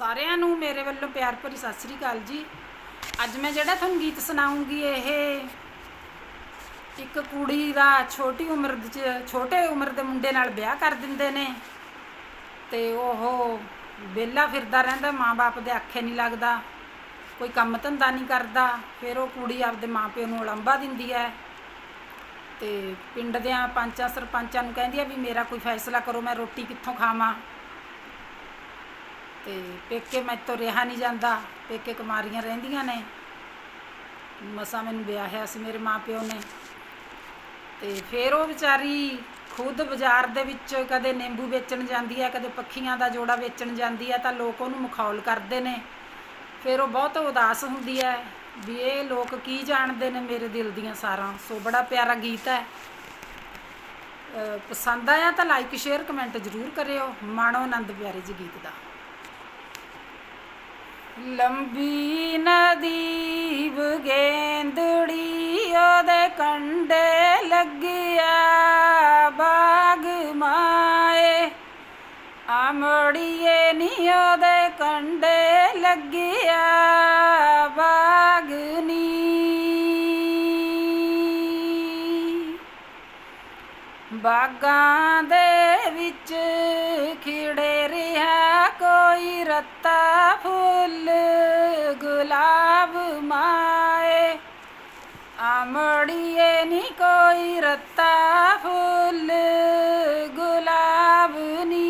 ਸਾਰਿਆਂ ਨੂੰ ਮੇਰੇ ਵੱਲੋਂ ਪਿਆਰ ਭਰੀ ਸਤਿ ਸ੍ਰੀ ਅਕਾਲ ਜੀ। ਅੱਜ ਮੈਂ ਜਿਹੜਾ ਤੁਹਾਨੂੰ ਗੀਤ ਸੁਣਾਉਂਗੀ, ਇਹ ਇੱਕ ਕੁੜੀ ਦਾ ਛੋਟੀ ਉਮਰ ਦੇ ਚ, ਛੋਟੇ ਉਮਰ ਦੇ ਮੁੰਡੇ ਨਾਲ ਵਿਆਹ ਕਰ ਦਿੰਦੇ ਨੇ ਤੇ ਉਹ ਵਿਹਲਾ ਫਿਰਦਾ ਰਹਿੰਦਾ, ਮਾਂ-ਬਾਪ ਦੇ ਆਖੇ ਨਹੀਂ ਲੱਗਦਾ, ਕੋਈ ਕੰਮ ਧੰਦਾ ਨਹੀਂ ਕਰਦਾ, ਫਿਰ ਉਹ ਕੁੜੀ ਆਪਦੇ ਮਾਪਿਓ ਨੂੰ ਉਲੰਭਾ ਦਿੰਦੀ ਹੈ ਤੇ ਪਿੰਡ ਦਿਆਂ ਪੰਚਾਂ ਸਰਪੰਚਾਂ ਨੂੰ ਕਹਿੰਦੀ ਆ ਵੀ ਮੇਰਾ ਕੋਈ ਫੈਸਲਾ ਕਰੋ, ਮੈਂ ਰੋਟੀ ਕਿੱਥੋਂ ਖਾਵਾਂ। ਤੇ ਪੇਕੇ ਮੈਂ ਤੋਂ ਰਿਹਾ ਨਹੀਂ ਜਾਂਦਾ, ਪੇਕੇ ਕੁਮਾਰੀਆਂ ਰਹਿੰਦੀਆਂ ਨੇ। ਮਸਾ ਮੈਨੂੰ ਵਿਆਹਿਆ ਸੀ ਮੇਰੇ ਮਾਪਿਓ ਨੇ। ਤੇ ਫਿਰ ਉਹ ਵਿਚਾਰੀ ਖੁਦ ਬਾਜ਼ਾਰ ਦੇ ਵਿੱਚ ਕਦੇ ਨਿੰਬੂ ਵੇਚਣ ਜਾਂਦੀ ਹੈ, ਕਦੇ ਪੱਖੀਆਂ ਦਾ ਜੋੜਾ ਵੇਚਣ ਜਾਂਦੀ ਹੈ ਤਾਂ ਲੋਕ ਉਹਨੂੰ ਮਖੌਲ ਕਰਦੇ ਨੇ। ਫਿਰ ਉਹ ਬਹੁਤ ਉਦਾਸ ਹੁੰਦੀ ਹੈ ਵੀ ਇਹ ਲੋਕ ਕੀ ਜਾਣਦੇ ਨੇ ਮੇਰੇ ਦਿਲ ਦੀਆਂ ਸਾਰਾਂ। ਸੋ ਬੜਾ ਪਿਆਰਾ ਗੀਤ ਹੈ। ਪਸੰਦ ਆਇਆ ਤਾਂ ਲਾਈਕ ਸ਼ੇਅਰ ਕਮੈਂਟ ਜ਼ਰੂਰ ਕਰਿਓ। ਮਾਣੋ ਆਨੰਦ ਪਿਆਰੇ ਜੀ ਗੀਤ ਦਾ। ਲੰਬੀ ਨਦੀ ਬਗੇਂਦੜੀ ਉਹਦੇ ਕੰਡੇ ਲੱਗਿਆ ਬਾਗ ਮਾਏ। ਆਮੜੀਏ ਨੀ ਉਹਦੇ ਕੰਡੇ ਲੱਗਿਆ ਬਾਗਨੀ ਬਾਗਾਂ ਦੇ ਵਿੱਚ ਖਿੜੇ ਰਿਹਾ ਕੋਈ ਰੱਤਾ ਫੁੱਲ, ਗੁਲਾਬ ਮਾਏ। ਆਮੜੀਏ ਨੀ ਕੋਈ ਰੱਤਾ ਫੁੱਲ, ਗੁਲਾਬ ਨੀ।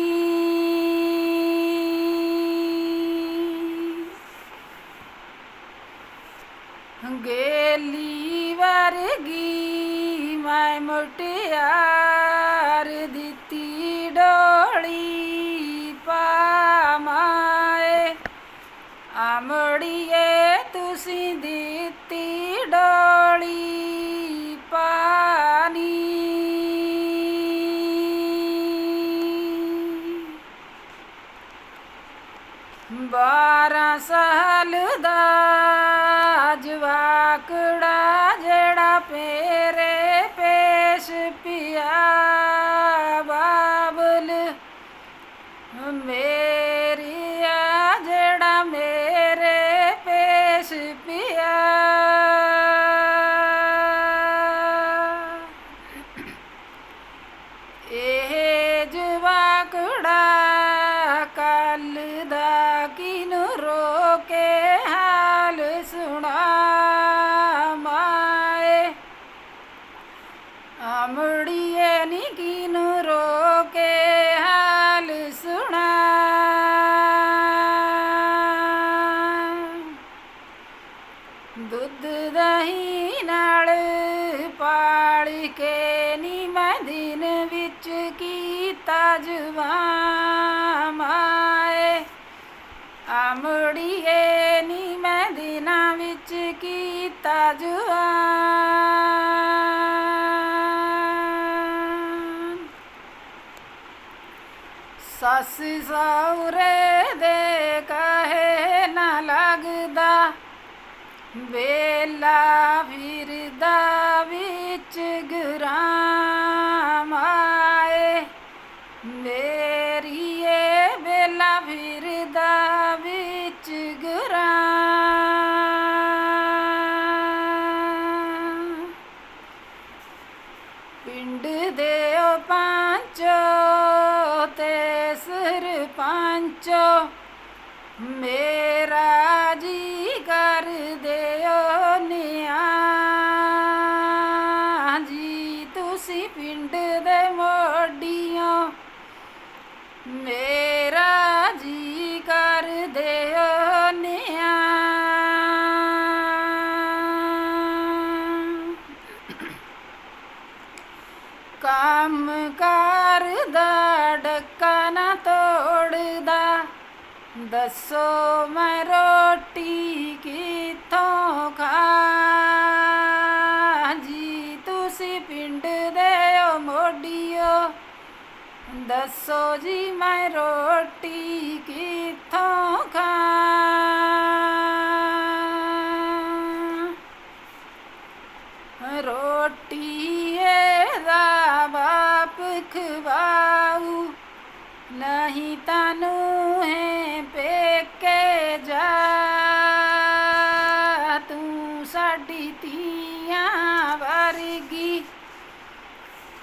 ਗੇਲੀ ਵਰਗੀ ਮੈਂ ਮੁਟਿਆਰ ਡੋਲੀ ਪਾਮਾਏ ਆਮੜੀਏ ਤੁਸੀਂ ਦਿੱਤੀ ਡੋਲੀ ਪਾਣੀ। ਬਾਰਾਂ ਸਾਲ ਕੀਤਾ ਜਵਾ ਮਾਏ ਆਮੜੀਏ ਨੀ ਮੈਂ ਦਿਨਾਂ ਵਿੱਚ ਕੀਤਾ ਜਵਾਨ ਸੱਸ ਸਹੁਰੇ ਦੇ ਕਹੇ ਨਾ ਲੱਗਦਾ। ਵੇਲਾ ਫਿਰਦਾ ਵਿੱਚ ਗਰਾਮ ਸਰਪੰਚੋ ਮੇਰਾ ਜੀ ਕਰ ਦਿਓ ਨਿਆ। ਜੀ ਤੁਸੀਂ ਪਿੰਡ ਦੇ ਮੋਢੀਆਂ। ਮੇਰਾ ਜੀ ਕਰ ਦਿਓ ਦੱਸੋ ਮੈਂ ਰੋਟੀ ਕਿੱਥੋਂ ਖਾਂ? ਜੀ ਤੁਸੀਂ ਪਿੰਡ ਦੇ ਓ ਮੋਢੀਓ। ਦੱਸੋ ਜੀ ਮੈਂ ਰੋਟੀ ਕਿੱਥੋਂ ਖਾਂ? ਰੋਟੀ ਇਹਦਾ ਬਾਪ ਖਵਾਊ, ਨਹੀਂ ਤਾਂ ਸਾਡੀ ਧੀਆਂ ਵਰਗੀ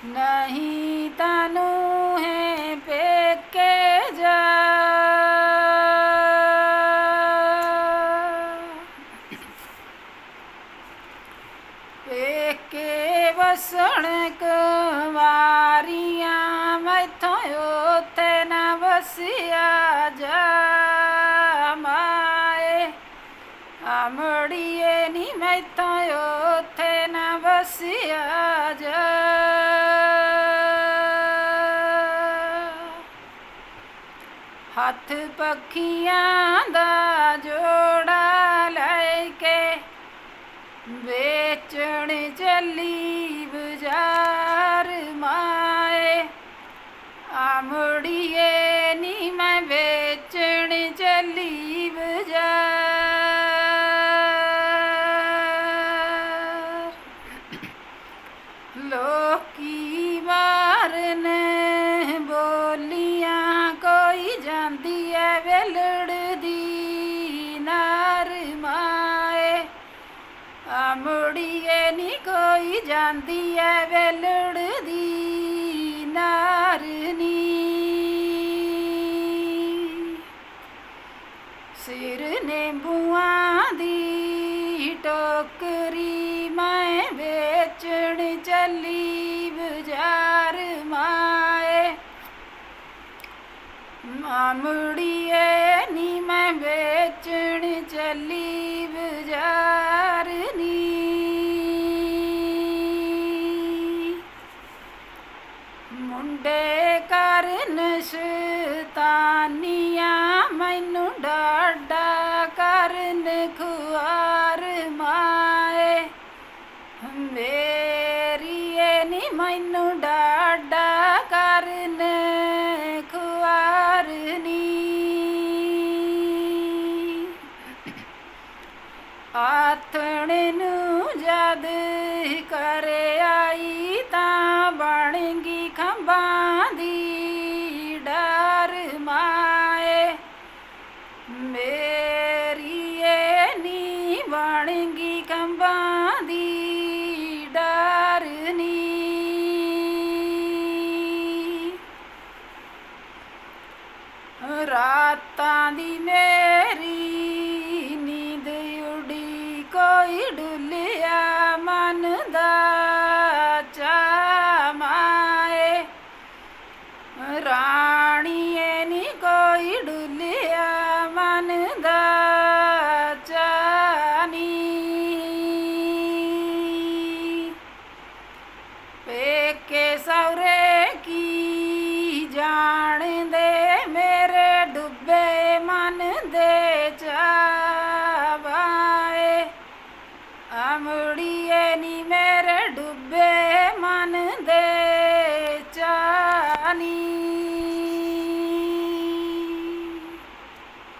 ਨਹੀਂ ਤਨੂੰ ਹੈ ਪੇਕੇ ਜਾ। ਪੇਕੇ ਵਸਣ ਕੁਵਾਰੀਆਂ ਮੈਥੋਂ ਉੱਥੇ ਨਾ ਵਸਿਆ ਜਾ। ਅਮੜੀਏ ਨੀ ਮੈਂ ਤਾਂ ਉੱਥੇ ਨਾ ਵਸਿਆ ਜਾ। ਹੱਥ ਪੱਖੀਆਂ ਦਾ ਜੋੜਾ ਲੈ ਕੇ ਵੇਚਣ ਚੱਲੀ ਬਾਜ਼ਾਰ ਮਾਏ। ਆਮੜੀਏ ਲੋਕੀ ਮਾਰਨ ਬੋਲੀਆਂ, ਕੋਈ ਜਾਂਦੀ ਐ ਵੇਲੜ ਨਾਰ ਮਾਏ। ਆਮੜੀਏ ਨੀ ਕੋਈ ਜਾਂਦੀ ਐ ਵੇਲੜ ਦੀ ਨਾਰਨੀ ਸਿਰ ਨੇ ਬੂਆਂ ਦੀ ਵੇਚਣ ਚੱਲੀ ਮਾਏ। ਮਾਮੜੀਏ ਨੀ ਮੈਂ ਵੇਚਣ ਚੱਲੀ ਬਾਜ਼ਾਰ ਨੀ। ਮੁੰਡੇ ਕਰਨ ਸ਼ਤਾਨੀਆਂ, ਮੈਨੂੰ ਡਾਡਾ ਕਰਨ ਖੁਆਰ ਮਾ ਡਾਡਾ ਕਰਨ ਰਾਤਾਂ ਦੀ ਮੇਰੀ ਨੀਂਦ ਉਡੀ ਕੋਈ ਡੁੱਲਿਆ ਮਨ ਦਾ ਚਾਮਾਏ ਰਾਣੀਏ ਨੀ ਕੋਈ ਡੁੱਲਿਆ